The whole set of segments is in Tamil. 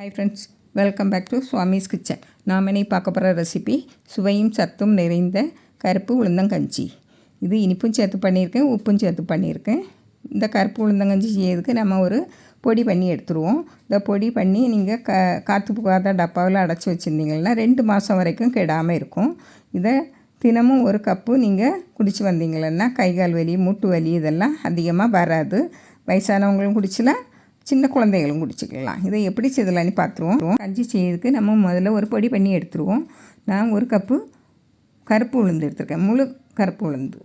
Hi friends welcome back to Swami's kitchen நாம் இன்னைக்கு பார்க்க போகிற ரெசிபி சுவையும் சத்தும் நிறைந்த கருப்பு உளுந்தங்கஞ்சி. இது இனிப்பும் சேர்த்து பண்ணியிருக்கேன் உப்பும் சேர்த்து பண்ணியிருக்கேன். இந்த கருப்பு உளுந்தங்கஞ்சி செய்யறதுக்கு நம்ம ஒரு பொடி பண்ணி எடுத்துருவோம். இந்த பொடி பண்ணி நீங்கள் க காற்று புகாத டப்பாவில் அடைச்சி வச்சுருந்தீங்கன்னா ரெண்டு மாதம் வரைக்கும் கெடாமல் இருக்கும். இதை தினமும் ஒரு கப்பு நீங்கள் குடிச்சு வந்தீங்கன்னா கை கால் வலி மூட்டு வலி இதெல்லாம் அதிகமாக வராது. வயசானவங்களும் குடிச்சலாம் சின்ன குழந்தைகளும் குடிச்சிக்கலாம். இதை எப்படி செய்தலான்னு பார்த்துருவோம். கஞ்சி செய்யறதுக்கு நம்ம முதல்ல ஒரு பொடி பண்ணி எடுத்துருவோம். நான் ஒரு கப்பு கருப்பு உளுந்து எடுத்திருக்கேன். முழு கருப்பு உளுந்து.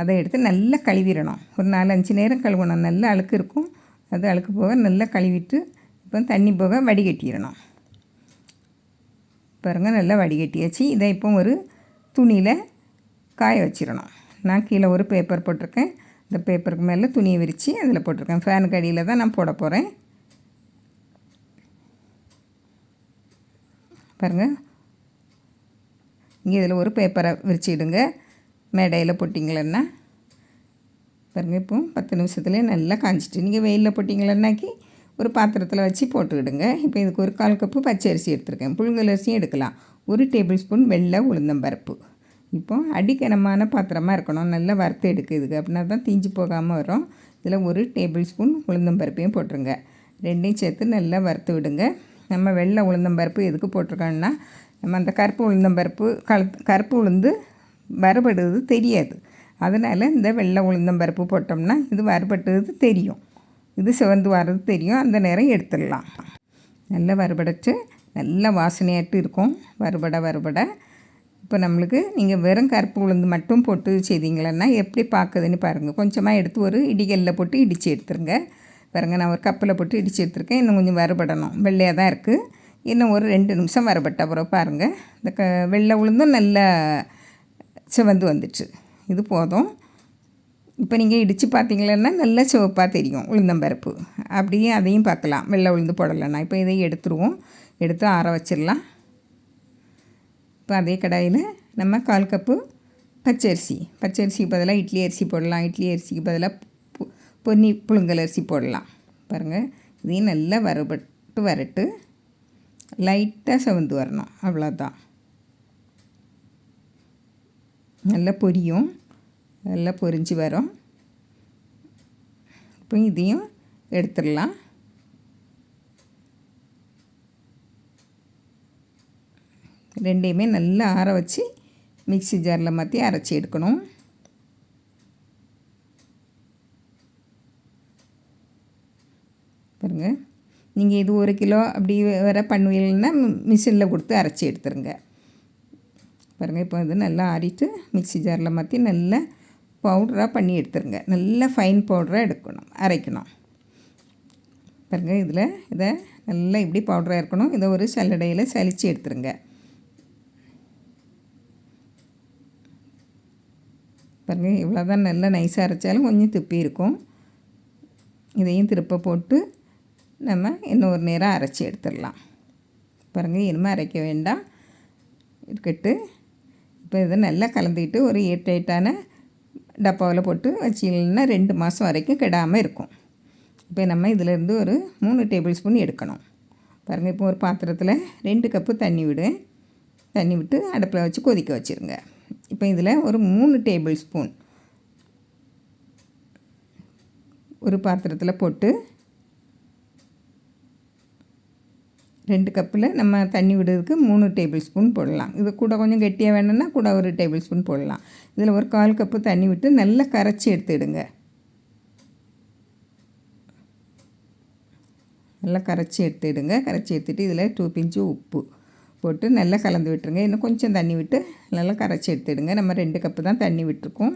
அதை எடுத்து நல்லா கழுவிடணும். ஒரு நாலு அஞ்சு நேரம் கழுவணும். நல்லா அழுக்கு இருக்கும். அது அழுக்கு போக நல்லா கழுவிட்டு இப்போ தண்ணி போக வடிகட்டிடணும். பாருங்கள் நல்லா வடிகட்டியாச்சு. இதை இப்போ ஒரு துணியில் காய வச்சிடணும். நான் கீழே ஒரு பேப்பர் போட்டிருக்கேன். இந்த பேப்பருக்கு மேலே துணியை விரித்து அதில் போட்டிருக்கேன். ஃபேனுக்கு அடியில் தான் நான் போட போகிறேன் பாருங்கள் இங்கே இதில் ஒரு பேப்பரை விரிச்சிடுங்க. மேடையில் போட்டிங்களன்னா. பாருங்கள் இப்போ பத்து நிமிஷத்துலேயே நல்லா காஞ்சிட்டு நீங்கள் வெயிலில் போட்டிங்களன்னாக்கி ஒரு பாத்திரத்தில் வச்சு போட்டுக்கிடுங்க இப்போ இதுக்கு ஒரு கால் கப்பு பச்சை அரிசி எடுத்துருக்கேன். புழுங்கல் அரிசியும் எடுக்கலாம். ஒரு டேபிள் ஸ்பூன் வெள்ளை உளுந்தம்பருப்பு. இப்போது அடிக்கனமான பாத்திரமாக இருக்கணும். நல்லா வறுத்து எடுக்குதுக்கு அப்படின்னா தான் தீஞ்சு போகாமல் வரும். இதில் ஒரு டேபிள் ஸ்பூன் உளுந்தம்பருப்பையும் போட்டுருங்க. ரெண்டையும் சேர்த்து நல்லா வறுத்து விடுங்க. நம்ம வெள்ளை உளுந்தம்பருப்பு எதுக்கு போட்டிருக்கோன்னா நம்ம அந்த கருப்பு உளுந்தம்பருப்பு கல் கருப்பு உளுந்து வறுபடுறது தெரியாது. அதனால் இந்த வெள்ளை உளுந்தம்பருப்பு போட்டோம்னா இது வறுபட்டது தெரியும். இது சிவந்து வர்றது தெரியும். அந்த நேரம் எடுத்துடலாம். நல்லா வறுபடைச்சு நல்லா வாசனையாட்டு இருக்கும். வறுபட வறுபட. இப்போ நம்மளுக்கு நீங்கள் வெறும் கருப்பு உளுந்து மட்டும் போட்டு செய்தீங்களன்னா எப்படி பார்க்குதுன்னு பாருங்கள் கொஞ்சமாக எடுத்து ஒரு இடிகளில் போட்டு இடித்து எடுத்துருங்க. பாருங்கள் நான் ஒரு கப்பில் போட்டு இடித்து எடுத்துருக்கேன். இன்னும் கொஞ்சம் வறுபடணும். வெள்ளையாக தான் இருக்குது இன்னும் ஒரு ரெண்டு நிமிஷம் வறுபட்ட அப்புறம் பாருங்கள் இந்த க வெள்ளை உளுந்தும் நல்லா சிவந்து வந்துச்சு இது போதும். இப்போ நீங்கள் இடித்து பார்த்தீங்களன்னா நல்லா சிவப்பாக தெரியும் உளுந்தம்பருப்பு அப்படியே அதையும் பார்க்கலாம். வெள்ளை உளுந்து போடலைன்னா. இப்போ இதையும் எடுத்துருவோம். எடுத்து ஆற வச்சிடலாம். இப்போ அதே கடாயில் நம்ம கால் கப்பு பச்சரிசி பச்சரிசிக்கு பதிலாக இட்லி அரிசி போடலாம். இட்லி அரிசிக்கு பதிலாக பொன்னி புழுங்கல் அரிசி போடலாம். பாருங்கள் இதையும் நல்லா வறுபட்டு வரட்டு. லைட்டாக செவந்து வரணும். அவ்வளோதான் நல்லா பொரியும். நல்லா பொரிஞ்சு வரும். இப்போ இதையும் எடுத்துடலாம். ரெண்டையுமே நல்லா ஆற வச்சு மிக்சி ஜாரில் மாற்றி அரைச்சி எடுக்கணும். பாருங்க. நீங்கள் இது ஒரு கிலோ அப்படி வர பண்ணுவீங்கன்னா மிஷினில் கொடுத்து அரைச்சி எடுத்துருங்க. பாருங்கள் இப்போ இது நல்லா ஆறிட்டு மிக்சி ஜாரில் மாற்றி நல்லா பவுடராக பண்ணி எடுத்துருங்க. நல்லா ஃபைன் பவுடராக எடுக்கணும் அரைக்கணும். பாருங்கள் இதில் இதை நல்லா இப்படி பவுடராக இருக்கணும். இதை ஒரு சல்லடையில் சலித்து எடுத்துருங்க. பாருங்கள் இவ்வளோ தான் நல்லா நைஸாக அரைச்சாலும் கொஞ்சம் துப்பி இருக்கும். இதையும் திருப்ப போட்டு நம்ம இன்னொரு நேரம் அரைச்சி எடுத்துடலாம். பாருங்கள் இனிமேல் அரைக்க வேண்டாம். இருக்கட்டு இப்போ இதை நல்லா கலந்துக்கிட்டு ஒரு ஏட்டைட்டான டப்பாவில் போட்டு வச்சிங்கன்னா ரெண்டு மாதம் வரைக்கும் கெடாமல் இருக்கும். இப்போ நம்ம இதிலேருந்து ஒரு மூணு டேபிள் ஸ்பூன் எடுக்கணும். பாருங்கள் இப்போ ஒரு பாத்திரத்தில் ரெண்டு கப்பு தண்ணி விடு. தண்ணி விட்டு அடுப்பில் வச்சு கொதிக்க வச்சுருங்க. இப்போ இதில் ஒரு மூணு டேபிள் ஸ்பூன் ஒரு பாத்திரத்தில் போட்டு ரெண்டு கப்பில் நம்ம தண்ணி விடுறதுக்கு மூணு டேபிள் ஸ்பூன் போடலாம். இது கூட கொஞ்சம் கெட்டியாக வேணும்னா கூட ஒரு டேபிள் ஸ்பூன் போடலாம். இதில் ஒரு கால் கப்பு தண்ணி விட்டு நல்லா கரைச்சி எடுத்துடுங்க. நல்லா கரைச்சி எடுத்துடுங்க. கரைச்சி எடுத்துகிட்டு இதில் டூ பிஞ்சு உப்பு. போட்டு நல்லா கலந்து விட்டுருங்க. இன்னும் கொஞ்சம் தண்ணி விட்டு நல்லா கரைச்சி எடுத்துடுங்க. நம்ம ரெண்டு கப்பு தான் தண்ணி விட்டுருக்கோம்.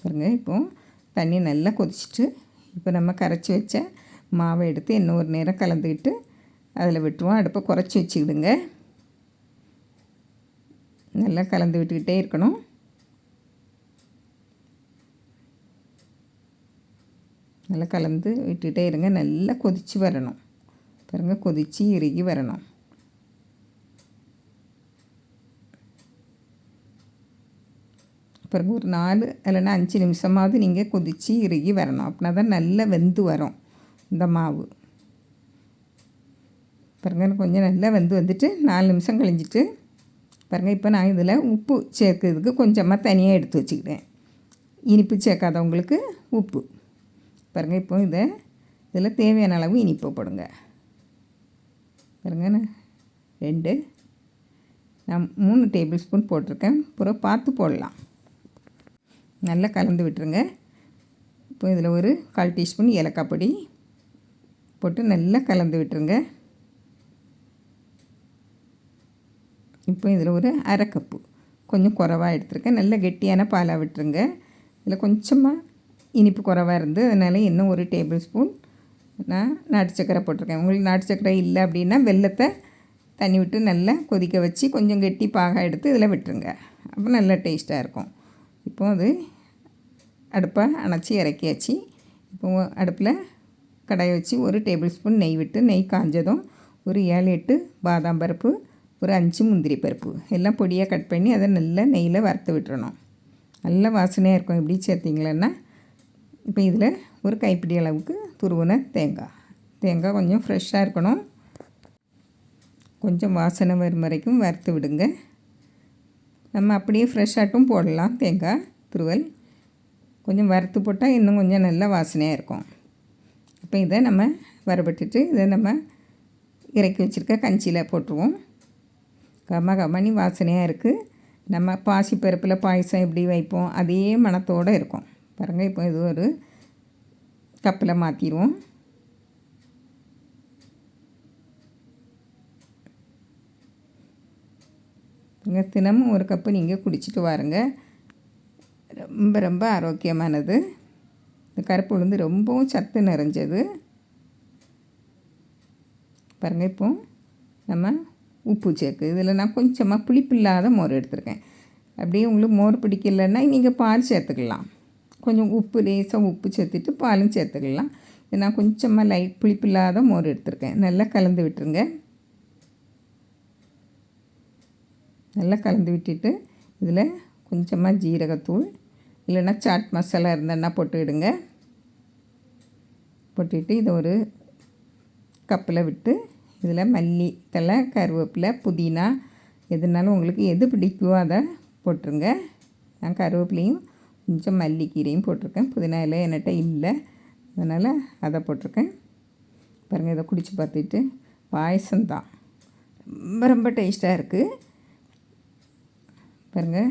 பாருங்க இப்போது தண்ணி நல்லா கொதிச்சிட்டு இப்போ நம்ம கரைச்சி வச்ச மாவை எடுத்து இன்னும் ஒரு நேரம் கலந்துக்கிட்டு அதில் விட்டுருவோம். அடுப்பை குறைச்சி வச்சுக்கிடுங்க. நல்லா கலந்து விட்டுக்கிட்டே இருக்கணும். நல்லா கலந்து விட்டுக்கிட்டே இருங்க. நல்லா கொதித்து வரணும். பாருங்கள் கொதித்து இறுகி வரணும். பிறகு ஒரு நாலு இல்லைன்னா அஞ்சு நிமிஷமாவது நீங்கள் கொதித்து இறுகி வரணும். அப்படின்னா தான் நல்லா வெந்து வரும் இந்த மாவு. பாருங்கள் கொஞ்சம் நல்லா வெந்து வந்துட்டு நாலு நிமிஷம் கழிஞ்சிட்டு பாருங்கள் இப்போ நான் இதில் உப்பு சேர்க்கறதுக்கு கொஞ்சமாக தனியாக எடுத்து வச்சுக்கிட்டேன். இனிப்பு சேர்க்காதவங்களுக்கு உப்பு. பாருங்கள் இப்போ இதை இதில் தேவையான அளவு இனிப்பு போடுங்க. பாருங்க ரெண்டு நான் மூணு டேபிள் ஸ்பூன் போட்டிருக்கேன். அப்புறம் பார்த்து போடலாம். நல்லா கலந்து விட்டுருங்க. இப்போ இதில் ஒரு கால் டீஸ்பூன் ஏலக்காய் பொடி போட்டு நல்லா கலந்து விட்டுருங்க. இப்போ இதில் ஒரு அரை கப்பு. கொஞ்சம் குறவாக எடுத்துருக்கேன் நல்ல கெட்டியான பாலாக விட்டுருங்க. இதில் கொஞ்சமாக இனிப்பு குறவாக இருந்து அதனால் இன்னும் ஒரு டேபிள் ஸ்பூன் நான் நாட்டு சக்கரை போட்டிருக்கேன். உங்களுக்கு நாட்டு சக்கரை இல்லை அப்படின்னா வெள்ளத்தை தண்ணி விட்டு நல்லா கொதிக்க வச்சு கொஞ்சம் கெட்டி பாகா எடுத்து இதில் விட்டுருங்க. அப்போ நல்லா டேஸ்ட்டாக இருக்கும். இப்போ அது அடுப்பை அணைச்சி இறக்கியாச்சு. இப்போ அடுப்பில் கடாயை வச்சு ஒரு டேபிள் ஸ்பூன் நெய் விட்டு நெய் காஞ்சதும் ஒரு ஏழு எட்டு பாதாம் பருப்பு ஒரு அஞ்சு முந்திரி பருப்பு. எல்லாம் பொடியாக கட் பண்ணி அதை நல்லா நெய்யில் வறுத்து விட்டுறணும். நல்ல வாசனையாக இருக்கும். எப்படி சேர்த்திங்களன்னா இப்போ இதில் ஒரு கைப்பிடி அளவுக்கு துருவன தேங்காய். தேங்காய் கொஞ்சம் ஃப்ரெஷ்ஷாக இருக்கணும். கொஞ்சம் வாசனை வரும் வரைக்கும் வறுத்து விடுங்க. நம்ம அப்படியே ஃப்ரெஷ்ஷாட்டும் போடலாம். தேங்காய் துருவல். கொஞ்சம் வறுத்து போட்டால் இன்னும் கொஞ்சம் நல்ல வாசனையாக இருக்கும். அப்போ இதை நம்ம வரப்பட்டுட்டு இதை நம்ம இறக்கி வச்சுருக்க கஞ்சியில் போட்டுருவோம். கம கமனி வாசனையாக இருக்குது நம்ம பாசிப்பருப்பில் பாயசம் எப்படி வைப்போம் அதே மனத்தோடு இருக்கும். பாருங்கள் இப்போ இது ஒரு கப்பில் மாற்றிடுவோம் இங்கே தினமும் ஒரு கப்பு நீங்கள் குடிச்சிட்டு வாருங்க. ரொம்ப ரொம்ப ஆரோக்கியமானது. இந்த கருப்பு உளுந்து ரொம்பவும் சத்து நிறைஞ்சது. பாருங்கள் இப்போ நம்ம உப்பு சேர்க்கு. இதில் நான் கொஞ்சமாக புளிப்பு இல்லாத மோர் எடுத்திருக்கேன். அப்படியே உங்களுக்கு மோர் பிடிக்கலன்னா நீங்கள் பால் சேர்த்துக்கலாம். கொஞ்சம் உப்பு லேசாக உப்பு சேர்த்துட்டு பாலும் சேர்த்துக்கலாம். இது நான் கொஞ்சமாக லைட் புளிப்பு இல்லாத மோர் எடுத்திருக்கேன். நல்லா கலந்து விட்டுருங்க. நல்லா கலந்து விட்டுட்டு இதில் கொஞ்சமாக ஜீரகத்தூள் இல்லைன்னா சாட் மசாலா இருந்ததுன்னா போட்டுவிடுங்க போட்டுட்டு இதை ஒரு கப்பில் விட்டு இதில் மல்லி தலை கருவேப்பிலை புதினா எதுனாலும் உங்களுக்கு எது பிடிக்குமோ அதை போட்டுருங்க. நான் கருவேப்பிலையும் கொஞ்சம் மல்லிக்கீரையும் போட்டிருக்கேன். புதினா இலை என்கிட்ட இல்லை. அதனால் அதை போட்டிருக்கேன். பாருங்கள் இதை குடித்து பார்த்துட்டு பாயசம் தான் ரொம்ப ரொம்ப டேஸ்ட்டாக இருக்குது. பாருங்கள்